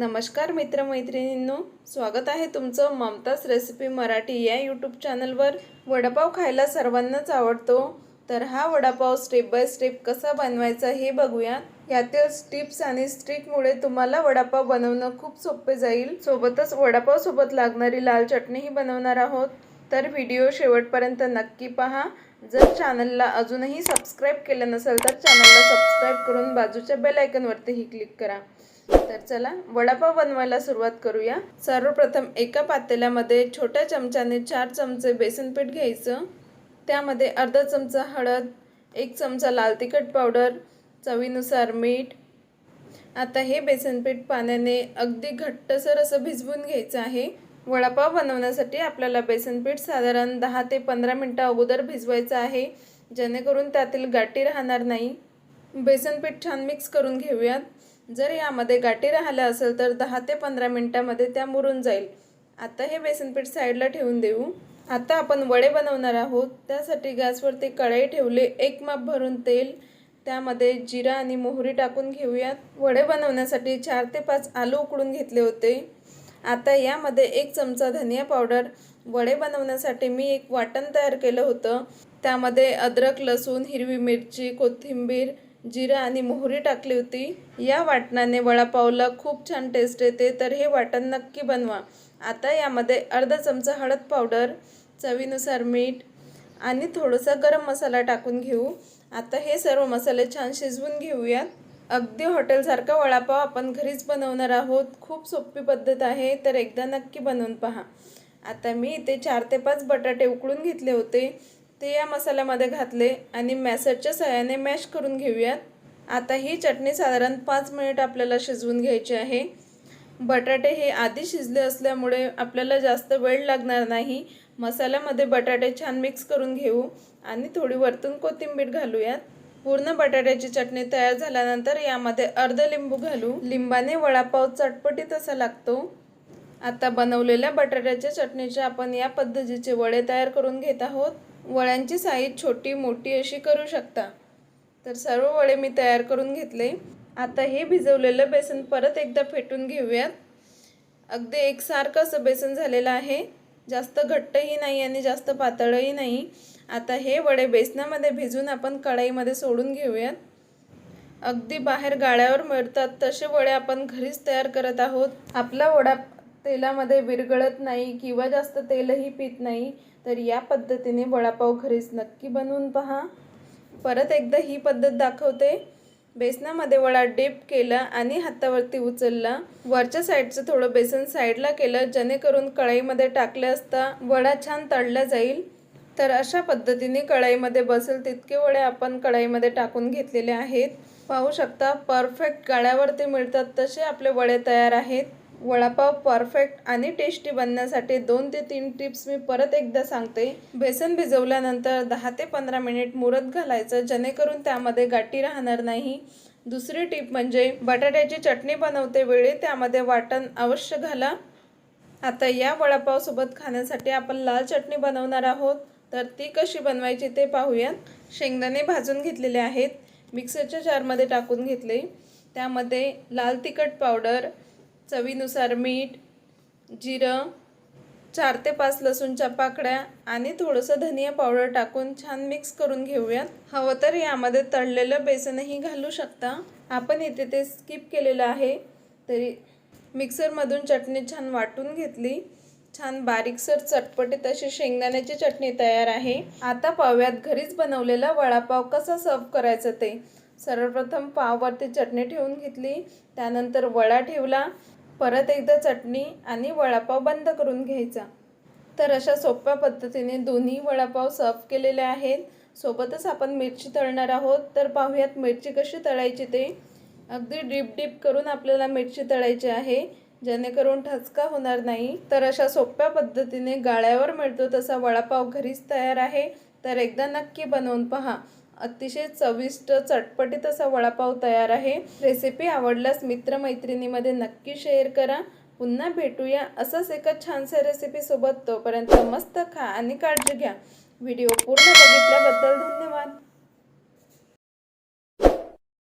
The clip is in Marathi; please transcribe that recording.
नमस्कार मित्रमैत्रिणींनो स्वागत आहे तुमचं ममताज रेसिपी मराठी या यूट्यूब चॅनलवर वडापाव खायला सर्वांनाच आवडतो तर हा वडापाव स्टेप बाय स्टेप कसा बनवायचा हे बघूया. यातील टिप्स आणि स्ट्रिकमुळे तुम्हाला वडापाव बनवणं खूप सोपे जाईल. सोबतच वडापावसोबत लागणारी लाल चटणीही बनवणार आहोत. तर व्हिडिओ शेवटपर्यंत नक्की पहा. जर चॅनलला अजूनही सबस्क्राईब केलं नसेल तर चॅनलला सबस्क्राईब करून बाजूच्या बेल आयकनवरतीही क्लिक करा. तर चला वडापाव बनवायला सुरुवात करूया. सर्वप्रथम एका पातेल्यामध्ये छोट्या चमच्याने चार चमचे बेसन पीठ घ्यायचं. त्यामध्ये अर्धा चमचा हळद एक चमचा लाल तिखट पावडर चवीनुसार मीठ. आता हे बेसन पीठ पाण्याने अगदी घट्टसर असं भिजवून घ्यायचं आहे. वडापाव बनवण्यासाठी आपल्याला बेसन पीठ साधारण दहा ते पंधरा मिनटं अगोदर भिजवायचं आहे. जेणेकरून त्यातील गाठी राहणार नाही. बेसन पीठ छान मिक्स करून घेऊयात. जर यामध्ये गाठी राहिल्या असेल तर दहा ते पंधरा मिनटामध्ये त्या मुरून जाईल. आता हे बेसन पीठ साईडला ठेवून देऊ. आता आपण वडे बनवणार आहोत. त्यासाठी गॅसवरती कढई ठेवले. एक माप भरून तेल त्यामध्ये जिरा आणि मोहरी टाकून घेऊयात. वडे बनवण्यासाठी चार ते पाच आलू उकडून घेतले होते. आता यामध्ये एक चमचा धनिया पावडर वडे बनवण्यासाठी मी एक वाटण तयार केलं होतं. त्यामध्ये अद्रक लसूण हिरवी मिरची कोथिंबीर जिरा आणि मोहरी टाकली होती. या वाटणाने वडापावला खूप छान टेस्ट येते तर हे वाटण नक्की बनवा. आता यामध्ये अर्धा चमचा हळद पावडर चवीनुसार मीठ आणि थोडासा गरम मसाला टाकून घेऊ. आता हे सर्व मसाले छान शिजवून घेऊयात. अगदी हॉटेलसारखा वडापाव आपण घरीच बनवणार आहोत. खूप सोपी पद्धत आहे. तर एकदा नक्की बनवून पहा. आता मी इथे चार ते पाच बटाटे उकळून घेतले होते. ते या मसाल्यामध्ये घातले आणि मॅसरच्या सहाय्याने मॅश करून घेऊयात. आता ही चटणी साधारण पाच मिनिट आपल्याला शिजवून घ्यायची आहे. बटाटे हे आधी शिजले असल्यामुळे आपल्याला जास्त वेळ लागणार नाही. मसाल्यामध्ये बटाटे छान मिक्स करून घेऊ आणि थोडी वरतून कोथिंबीर घालूयात. पूर्ण बटाट्याची चटणी तयार झाल्यानंतर यामध्ये अर्ध लिंबू घालू लिंबाने वडापाव चटपटीत असा लागतो. आता बनवलेल्या बटाट्याच्या चटणीचे आपण या पद्धतीचे वडे तयार करून घेत आहोत. वड्यांची साईज छोटी मोठी अशी करू शकता. तर सर्व वडे मी तयार करून घेतले. आता हे भिजवलेलं बेसन परत एकदा फेटून घेऊयात. अगदी एकसारखं असं बेसन झालेलं आहे. जास्त घट्टही नाही आणि जास्त पातळही नाही. आता हे वडे बेसनामध्ये भिजून आपण कढईमध्ये सोडून घेऊयात. अगदी बाहेर गाळ्यावर मिळतात तसे वडे आपण घरीच तयार करत आहोत. आपला वडा तेलामध्ये विरघळत नाही किंवा जास्त तेलही पित नाही तर या पद्धतीने वडापाव घरीच नक्की बनवून पहा. परत एकदा ही पद्धत दाखवते. बेसनामध्ये वडा डीप केला आणि हातावरती उचलला. वरच्या साईडचं थोडं बेसन साईडला केलं जेणेकरून कढईमध्ये टाकले असता वडा छान तळला जाईल. तर अशा पद्धतीने कढईमध्ये बसेल तितके वडे आपण कढईमध्ये टाकून घेतलेले आहेत. पाहू शकता परफेक्ट गाळ्यावरती मिळतात तसे आपले वडे तयार आहेत. वडापाव परफेक्ट आणि टेस्टी बनण्यासाठी दोन ते तीन टिप्स मी परत एकदा सांगते. बेसन भिजवल्यानंतर दहा ते पंधरा मिनिट मुरत घालायचं जेणेकरून त्यामध्ये गाठी राहणार नाही. दुसरी टीप म्हणजे बटाट्याची चटणी बनवते वेळी त्यामध्ये वाटण अवश्य घाला. आता या वडापावसोबत खाण्यासाठी आपण लाल चटणी बनवणार आहोत. तर ती कशी बनवायची ते पाहूयात. शेंगदाणे भाजून घेतलेले आहेत. मिक्सरच्या जारमध्ये टाकून घेतले. त्यामध्ये लाल तिखट पावडर चवीनुसार मीठ जिरं चार ते पाच लसूणच्या पाकड्या आणि थोडंसं धनिया पावडर टाकून छान मिक्स करून घेऊयात. हवं तर यामध्ये तळलेलं बेसनही घालू शकता. आपण इथे ते स्किप केलेलं आहे. तरी मिक्सरमधून चटणी छान वाटून घेतली. छान बारीकसर चटपटीत अशी शेंगदाण्याची चटणी तयार आहे. आता पाव्यात घरीच बनवलेला वडापाव कसा सर्व करायचं ते. सर्वप्रथम पाववरती चटणी ठेवून घेतली. त्यानंतर वडा ठेवला. परत एकदा चटणी आणि वडापाव बंद करून घ्यायचा. तर अशा सोप्या पद्धतीने दोन्ही वडापाव सर्व केलेले आहेत. सोबतच आपण मिरची तळणार आहोत. तर पाहूयात मिरची कशी तळायची ते. अगदी डीप डीप करून आपल्याला मिरची तळायची आहे. जेणेकरून ठचका होणार नाही. तर अशा सोप्या पद्धतीने गाळ्यावर मिळतो तसा वडापाव घरीच तयार आहे. तर एकदा नक्की बनवून पहा. अतिशय चविष्ट चटपटीत असा वडापाव तयार आहे. रेसिपी आवडल्यास मित्रमैत्रिणीमध्ये नक्की शेअर करा. पुन्हा भेटूया असंच एका छानशा रेसिपीसोबत तोपर्यंत मस्त खा आणि काळजी घ्या. व्हिडिओ पूर्ण बघितल्याबद्दल धन्यवाद.